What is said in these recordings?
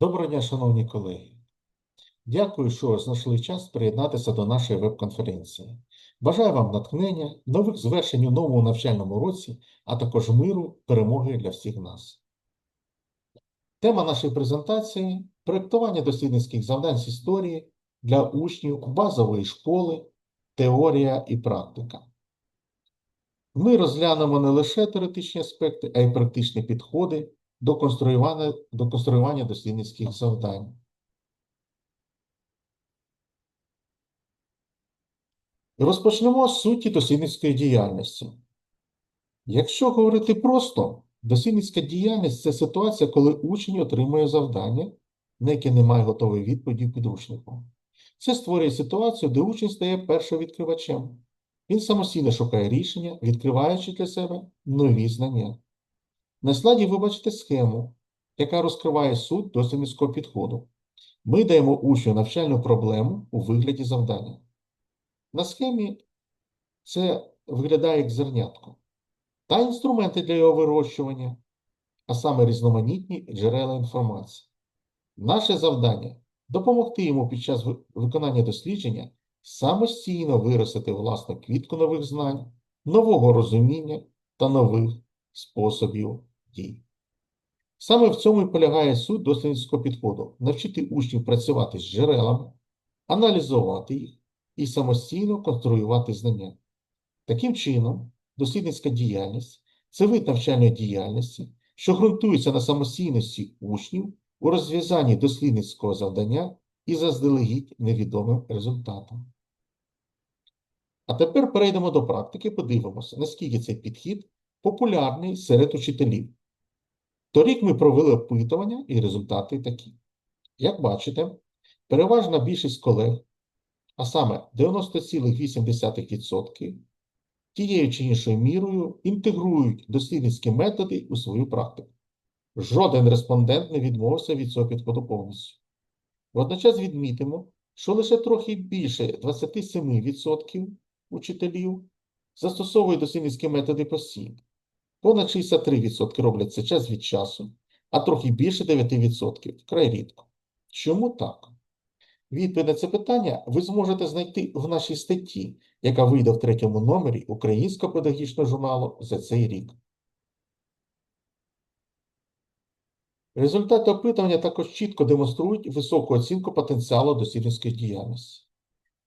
Доброго дня, шановні колеги. Дякую, що знайшли час приєднатися до нашої веб-конференції. Бажаю вам натхнення, нових звершень у новому навчальному році, а також миру, перемоги для всіх нас. Тема нашої презентації проєктування дослідницьких завдань з історії для учнів базової школи, теорія і практика. Ми розглянемо не лише теоретичні аспекти, а й практичні підходи до конструювання, до конструювання дослідницьких завдань. Розпочнемо з суті дослідницької діяльності. Якщо говорити просто, дослідницька діяльність це ситуація, коли учень отримує завдання, на яке немає готової відповіді в підручнику. Це створює ситуацію, де учень стає першовідкривачем. Він самостійно шукає рішення, відкриваючи для себе нові знання. На слайді ви бачите схему, яка розкриває суть дослідницького підходу. Ми даємо учню навчальну проблему у вигляді завдання. На схемі це виглядає як зернятко та інструменти для його вирощування, а саме різноманітні джерела інформації. Наше завдання допомогти йому під час виконання дослідження самостійно виростити власну квітку нових знань, нового розуміння та нових способів дій. Саме в цьому і полягає суть дослідницького підходу навчити учнів працювати з джерелами, аналізувати їх і самостійно конструювати знання. Таким чином, дослідницька діяльність це вид навчальної діяльності, що ґрунтується на самостійності учнів у розв'язанні дослідницького завдання і заздалегідь невідомим результатом. А тепер перейдемо до практики, подивимося, наскільки цей підхід популярний серед учителів. Торік ми провели опитування, і результати такі. Як бачите, переважна більшість колег, а саме 90,8%, тією чи іншою мірою інтегрують дослідницькі методи у свою практику. Жоден респондент не відмовився від цього підходу повністю. Водночас відмітимо, що лише трохи більше 27% учителів застосовують дослідницькі методи постійно. Понад 63% роблять це час від часу, а трохи більше 9% вкрай рідко. Чому так? Відповідь на це питання ви зможете знайти в нашій статті, яка вийде в третьому номері Українського педагогічного журналу за цей рік. Результати опитування також чітко демонструють високу оцінку потенціалу дослідницької діяльності.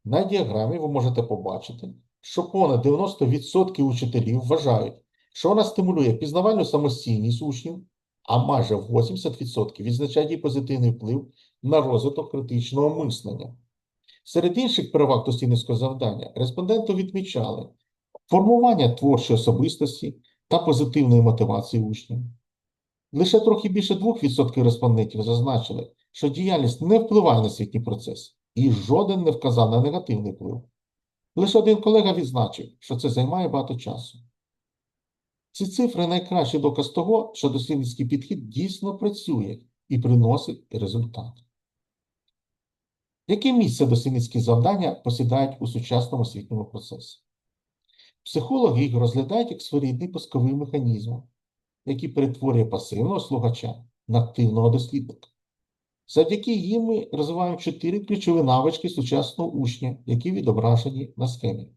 На діаграмі ви можете побачити, що понад 90% учителів вважають, що вона стимулює пізнавальну самостійність учнів, а майже 80% відзначають її позитивний вплив на розвиток критичного мислення. Серед інших переваг дослідницького завдання респонденти відмічали формування творчої особистості та позитивної мотивації учнів. Лише трохи більше 2% респондентів зазначили, що діяльність не впливає на освітній процес, і жоден не вказав на негативний вплив. Лише один колега відзначив, що це займає багато часу. Ці цифри найкращий доказ того, що дослідницький підхід дійсно працює і приносить результат. Яке місце дослідницькі завдання посідають у сучасному освітньому процесі? Психологи їх розглядають як своєрідний пусковий механізм, який перетворює пасивного слухача на активного дослідника. Завдяки їм ми розвиваємо чотири ключові навички сучасного учня, які відображені на схемі.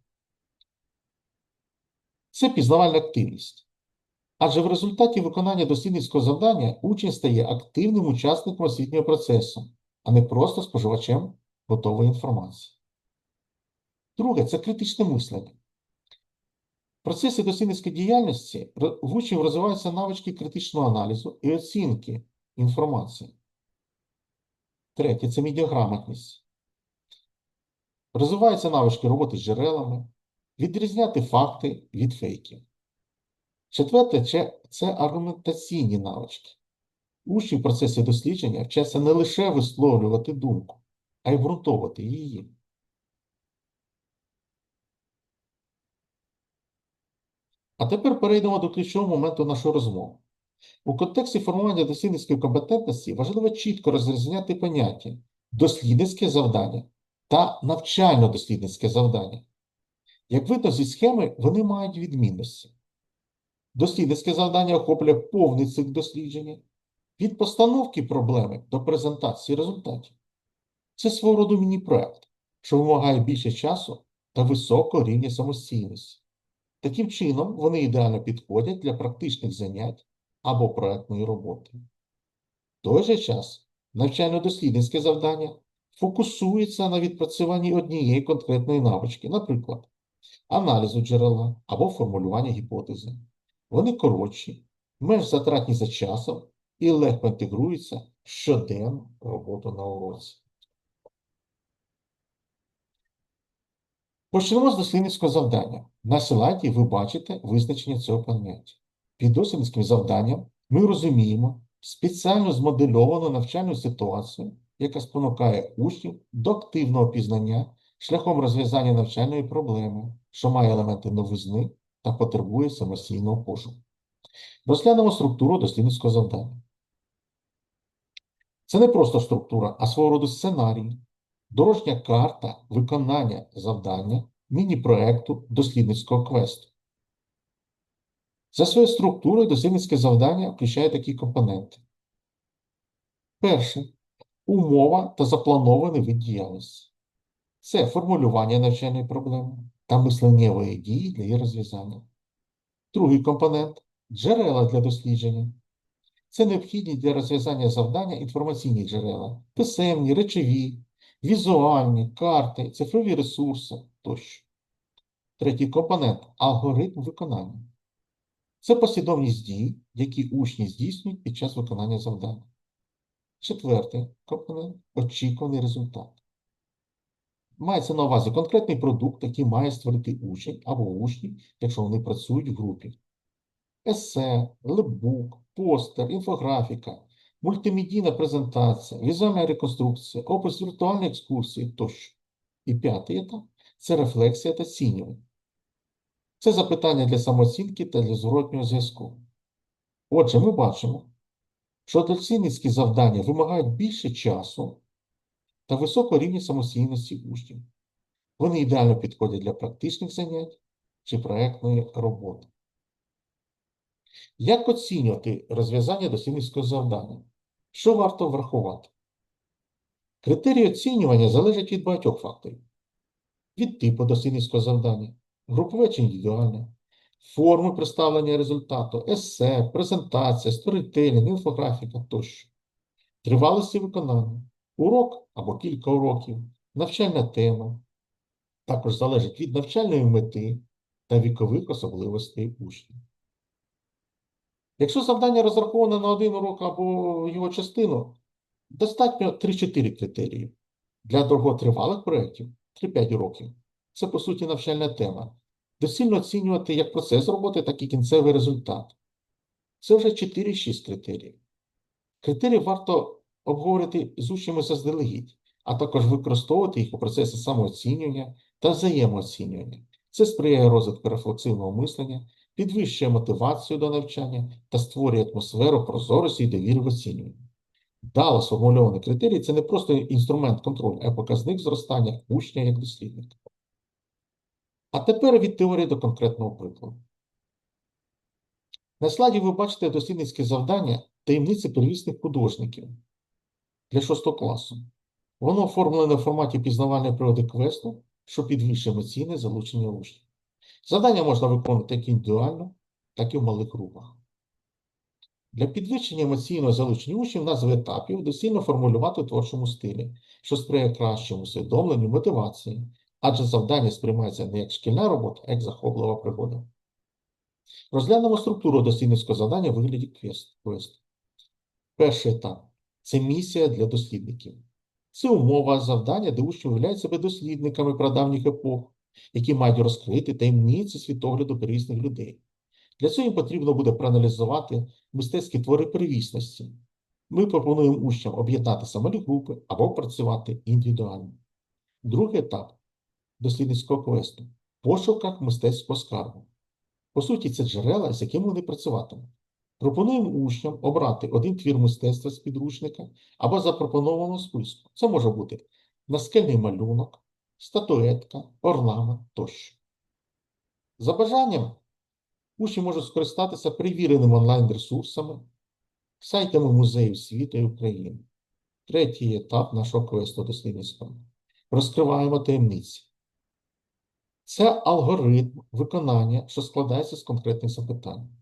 Це пізнавальна активність. Адже в результаті виконання дослідницького завдання учень стає активним учасником освітнього процесу, а не просто споживачем готової інформації. Друге це критичне мислення. В процесі дослідницької діяльності в учнів розвиваються навички критичного аналізу і оцінки інформації. Третє це медіаграмотність. Розвиваються навички роботи з джерелами, відрізняти факти від фейків. Четверте це, аргументаційні навички. Учні в процесі дослідження вчаться не лише висловлювати думку, а й ґрунтовувати її. А тепер перейдемо до ключового моменту нашої розмови. У контексті формування дослідницької компетентності важливо чітко розрізняти поняття дослідницьке завдання та навчально-дослідницьке завдання. Як видно зі схеми, вони мають відмінності. Дослідницьке завдання охоплює повний цикл дослідження від постановки проблеми до презентації результатів. Це свого роду міні-проект, що вимагає більше часу та високого рівня самостійності. Таким чином, вони ідеально підходять для практичних занять або проектної роботи. В той же час навчально-дослідницьке завдання фокусується на відпрацюванні однієї конкретної навички, наприклад, аналізу джерела або формулювання гіпотези. Вони коротші, менш затратні за часом і легко інтегруються в щоденну роботу на уроці. Почнемо з дослідницького завдання. На слайді ви бачите визначення цього поняття. Під дослідницьким завданням ми розуміємо спеціально змодельовану навчальну ситуацію, яка спонукає учнів до активного пізнання шляхом розв'язання навчальної проблеми, що має елементи новизни та потребує самостійного пошуку. Розглянемо структуру дослідницького завдання. Це не просто структура, а свого роду сценарій, дорожня карта виконання завдання міні-проекту дослідницького квесту. За своєю структурою дослідницьке завдання включає такі компоненти. Перше умова та запланований вид діяльності. Це формулювання навчальної проблеми та мисленнєвої дії для її розв'язання. Другий компонент джерела для дослідження. Це необхідні для розв'язання завдання інформаційні джерела, писемні, речові, візуальні, карти, цифрові ресурси тощо. Третій компонент алгоритм виконання. Це послідовність дій, які учні здійснюють під час виконання завдання. Четвертий компонент очікуваний результат. Мається на увазі конкретний продукт, який має створити учень або учні, якщо вони працюють в групі. Есе, лепбук, постер, інфографіка, мультимедійна презентація, візуальна реконструкція, опис віртуальної екскурсії тощо. І п'ятий етап це рефлексія та оцінювання. Це запитання для самооцінки та для зворотнього зв'язку. Отже, ми бачимо, що доцільницькі завдання вимагають більше часу та високого рівня самостійності учнів. Вони ідеально підходять для практичних занять чи проектної роботи. Як оцінювати розв'язання дослідницького завдання? Що варто врахувати? Критерії оцінювання залежать від багатьох факторів. Від типу дослідницького завдання, групове чи індивідуальне, форми представлення результату, есе, презентація, сторітелінг, інфографіка тощо, тривалості виконання, урок або кілька уроків, навчальна тема. Також залежить від навчальної мети та вікових особливостей учнів. Якщо завдання розраховане на один урок або його частину, достатньо 3-4 критерії. Для довготривалих проєктів 3-5 уроків. Це, по суті, навчальна тема. Доцільно оцінювати як процес роботи, так і кінцевий результат. Це вже 4-6 критеріїв. Критерії варто обговорити з учнями заздалегідь, а також використовувати їх у процесі самооцінювання та взаємооцінювання. Це сприяє розвитку рефлексивного мислення, підвищує мотивацію до навчання та створює атмосферу прозорості і довіри в оцінюванні. Дало сформульований критерій це не просто інструмент контролю, а показник зростання учня як дослідника. А тепер від теорії до конкретного прикладу. На слайді ви бачите дослідницьке завдання таємниці первісних художників для 6 класу. Воно оформлене в форматі пізнавальної природи квесту, що підвищує емоційне залучення учнів. Завдання можна виконувати як індивідуально, так і в малих групах. Для підвищення емоційного залучення учнів назви етапів доцільно формулювати у творчому стилі, що сприяє кращому усвідомленню мотивації, адже завдання сприймається не як шкільна робота, а як захоплива пригода. Розглянемо структуру дослідницького завдання в вигляді квесту. Перший етап це місія для дослідників. Це умова завдання, де учні виявляють себе дослідниками прадавніх епох, які мають розкрити таємниці світогляду первісних людей. Для цього їм потрібно буде проаналізувати мистецькі твори первісності. Ми пропонуємо учням об'єднатися в малі групи або працювати індивідуально. Другий етап дослідницького квесту пошуках мистецького скарбу. По суті, це джерела, з якими вони працюватимуть. Пропонуємо учням обрати один твір мистецтва з підручника або запропонованого списку. Це може бути наскельний малюнок, статуетка, орнамент тощо. За бажанням, учні можуть скористатися перевіреними онлайн-ресурсами сайтами музеїв світу і України. Третій етап нашого квесту дослідницького. Розкриваємо таємниці. Це алгоритм виконання, що складається з конкретних запитань.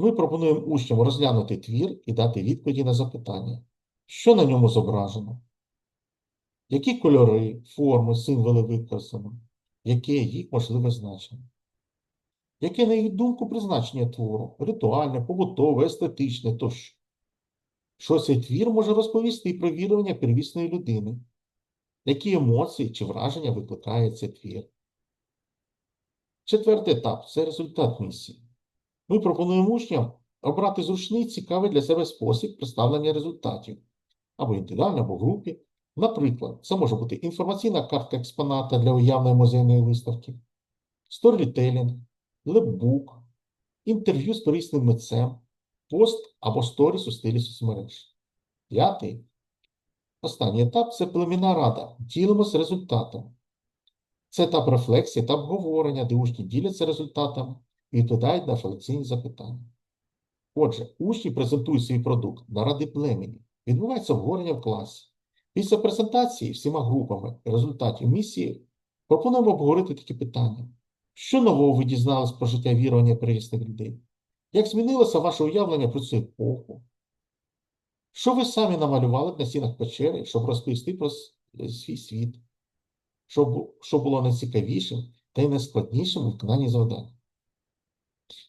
Ми пропонуємо учням розглянути твір і дати відповіді на запитання, що на ньому зображено, які кольори, форми, символи використано, яке їх можливе значення. Яке, на їх думку, призначення твору ритуальне, побутове, естетичне тощо. Що цей твір може розповісти про вірування первісної людини, які емоції чи враження викликає цей твір. Четвертий етап це результат місії. Ми пропонуємо учням обрати зручний, цікавий для себе спосіб представлення результатів або індивідуально, або групі. Наприклад, це може бути інформаційна картка експоната для уявної музейної виставки, сторітелінг, лепбук, інтерв'ю з турисним митцем, пост або сторіс у стилі соцмереж. П'ятий. Останній етап це племінна рада. Ділимося результатом. Це етап рефлексії, етап говорення, де учні діляться результатами відповідають на рефлексійні запитання. Отже, учні презентують свій продукт на ради племені. Відбувається обговорення в класі. Після презентації всіма групами результатів місії пропонуємо обговорити такі питання. Що нового ви дізнались про життя вірування первісних людей? Як змінилося ваше уявлення про цю епоху? Що ви самі намалювали на стінах печери, щоб розповісти про свій світ? Що було найцікавішим та й найскладнішим у виконанні завдань?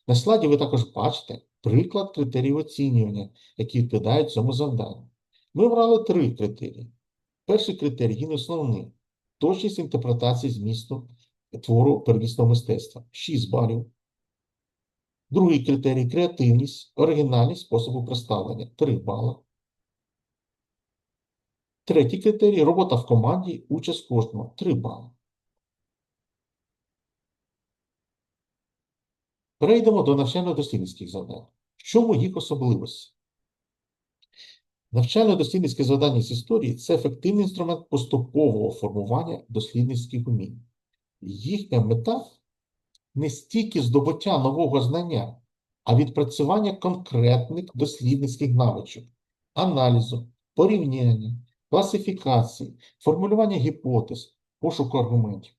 На слайді ви також бачите приклад критеріїв оцінювання, які відповідають цьому завданню. Ми обрали три критерії. Перший критерій він основний точність інтерпретації змісту твору первісного мистецтва 6 балів. Другий критерій креативність, оригінальність способу представлення 3 бали. Третій критерій робота в команді, участь кожного 3 бали. Перейдемо до навчально-дослідницьких завдань. В чому їх особливості? Навчально-дослідницьке завдання з історії це ефективний інструмент поступового формування дослідницьких умінь. Їхня мета не стільки здобуття нового знання, а відпрацювання конкретних дослідницьких навичок, аналізу, порівняння, класифікації, формулювання гіпотез, пошуку аргументів.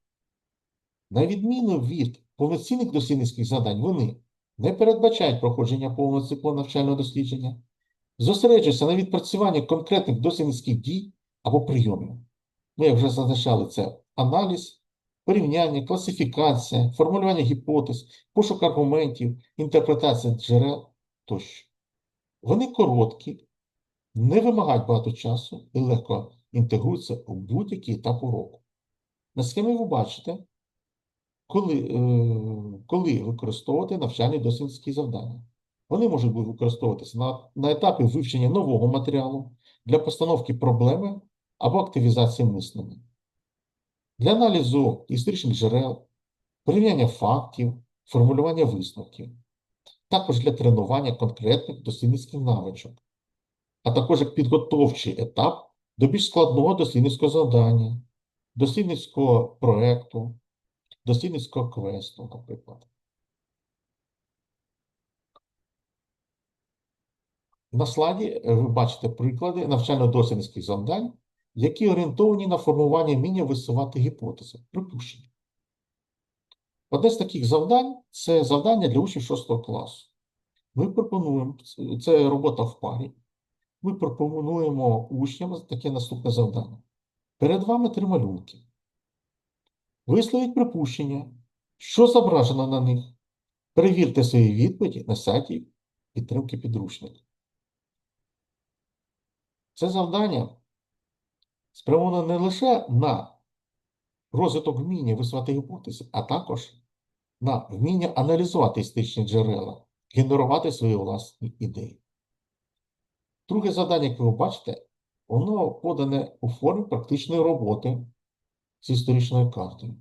На відміну від повноцінних дослідницьких завдань, вони не передбачають проходження повного циклу навчального дослідження, зосереджуються на відпрацюванні конкретних дослідницьких дій або прийомів. Ми вже зазначали це аналіз, порівняння, класифікація, формулювання гіпотез, пошук аргументів, інтерпретація джерел тощо. Вони короткі, не вимагають багато часу і легко інтегруються у будь-який етап уроку. На схемі ви бачите, коли, е, коли використовувати навчальні дослідницькі завдання. Вони можуть бути використовуватися на, на етапі вивчення нового матеріалу для постановки проблеми або активізації мислення, для аналізу історичних джерел, порівняння фактів, формулювання висновків, також для тренування конкретних дослідницьких навичок, а також як підготовчий етап до більш складного дослідницького завдання, дослідницького проекту, дослідницького квесту, наприклад. На слайді е, ви бачите приклади навчально-дослідницьких завдань, які орієнтовані на формування вміння висувати гіпотези, припущення. Одне з таких завдань це завдання для учнів 6 класу. Ми пропонуємо, це- це робота в парі. Ми пропонуємо учням таке наступне завдання. Перед вами три малюнки. Висловіть припущення, що зображено на них. Перевірте свої відповіді на сайті підтримки підручника. Це завдання спрямовано не лише на розвиток вміння висувати гіпотези, а також на вміння аналізувати історичні джерела, генерувати свої власні ідеї. Друге завдання, як ви бачите, воно подане у формі практичної роботи з історичною картою.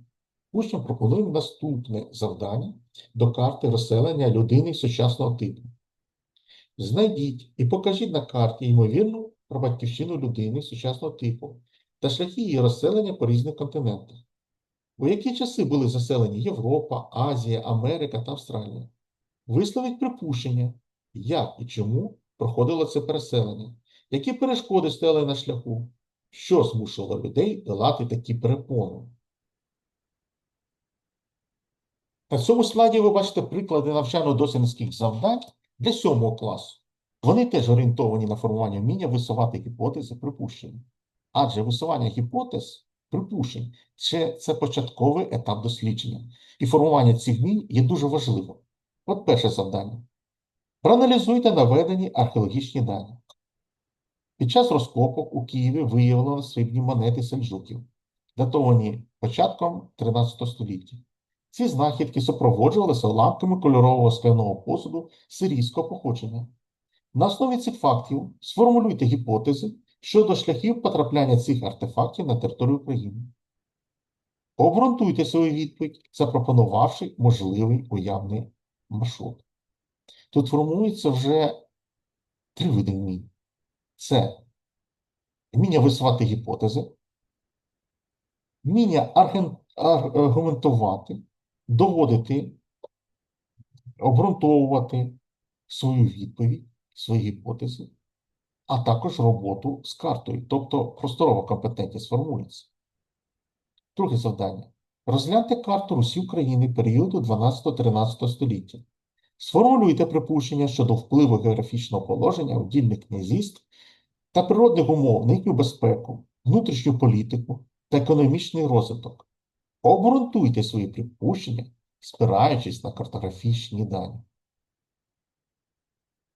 Учням пропонуємо наступне завдання до карти розселення людини сучасного типу. Знайдіть і покажіть на карті ймовірну про батьківщину людини сучасного типу та шляхи її розселення по різних континентах. У які часи були заселені Європа, Азія, Америка та Австралія? Висловіть припущення, як і чому проходило це переселення, які перешкоди стояли на шляху, що змушувало людей долати такі перепони. На цьому слайді ви бачите приклади навчально-дослідницьких завдань для сьомого класу. Вони теж орієнтовані на формування вміння висувати гіпотези припущення. Адже висування гіпотез припущень це, це початковий етап дослідження. І формування цих вмінь є дуже важливим. От перше завдання. Проаналізуйте наведені археологічні дані. Під час розкопок у Києві виявлено срібні монети сельджуків, датовані початком 13 століття. Ці знахідки супроводжувалися уламками кольорового скляного посуду сирійського походження. На основі цих фактів сформулюйте гіпотези щодо шляхів потрапляння цих артефактів на територію України. Обґрунтуйте свою відповідь, запропонувавши можливий уявний маршрут. Тут формується вже три види вмінь. Це вміння висувати гіпотези, вміння аргументувати, доводити, обґрунтовувати свою відповідь, свої гіпотези, а також роботу з картою, тобто просторова компетентність формується. Друге завдання. Розгляньте карту Русі України періоду 12-13 століття. Сформулюйте припущення щодо впливу географічного положення удільних князівств та природних умов на їхню безпеку, внутрішню політику та економічний розвиток. Обґрунтуйте свої припущення, спираючись на картографічні дані.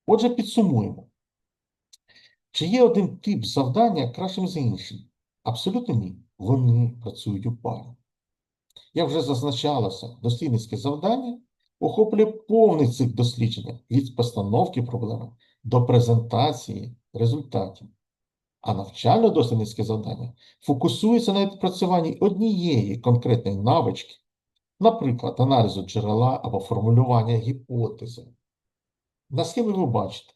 Отже, підсумуємо. Чи є один тип завдання кращим за іншим? Абсолютно ні. Вони працюють у парі. Як вже зазначалося, дослідницьке завдання охоплює повний цикл дослідження від постановки проблеми до презентації результатів. А навчально-дослідницьке завдання фокусується на відпрацюванні однієї конкретної навички, наприклад, аналізу джерела або формулювання гіпотези. На схемі ви бачите,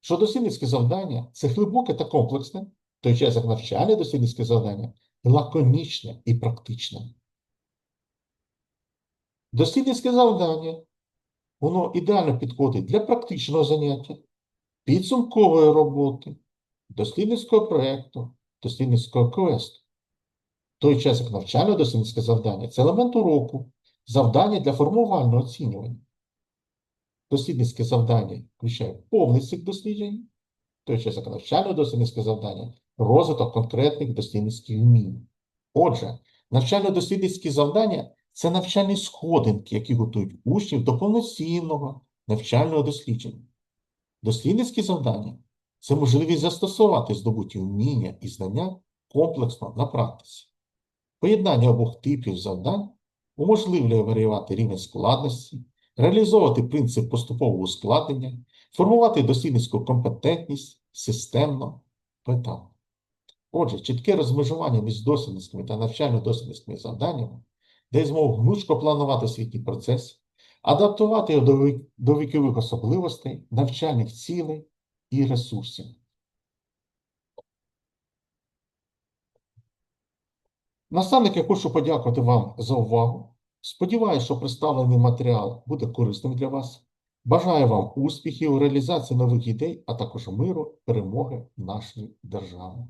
що дослідницьке завдання це глибоке та комплексне, в той час як навчальне дослідницьке завдання лаконічне і практичне. Дослідницьке завдання, воно ідеально підходить для практичного заняття, підсумкової роботи, дослідницького проєкту, дослідницького квесту. В той час як навчально-дослідницьке завдання це елемент уроку, завдання для формувального оцінювання. Дослідницьке завдання включає повний цикл досліджень, той час як навчально-дослідницьке завдання розвиток конкретних дослідницьких вмінь. Отже, навчально-дослідницькі завдання це навчальні сходинки, які готують учнів до повноцінного навчального дослідження. Дослідницькі завдання це можливість застосувати здобуті вміння і знання комплексно на практиці. Поєднання обох типів завдань уможливлює варіювати рівень складності, реалізовувати принцип поступового ускладнення, формувати дослідницьку компетентність системно, поетапно. Отже, чітке розмежування між дослідницькими та навчально-дослідницькими завданнями дає змогу гнучко планувати освітній процес, адаптувати його до до вікових особливостей, навчальних цілей і ресурсів. Наставник, я хочу подякувати вам за увагу. Сподіваюся, що представлений матеріал буде корисним для вас. Бажаю вам успіхів у реалізації нових ідей, а також миру, перемоги нашої держави.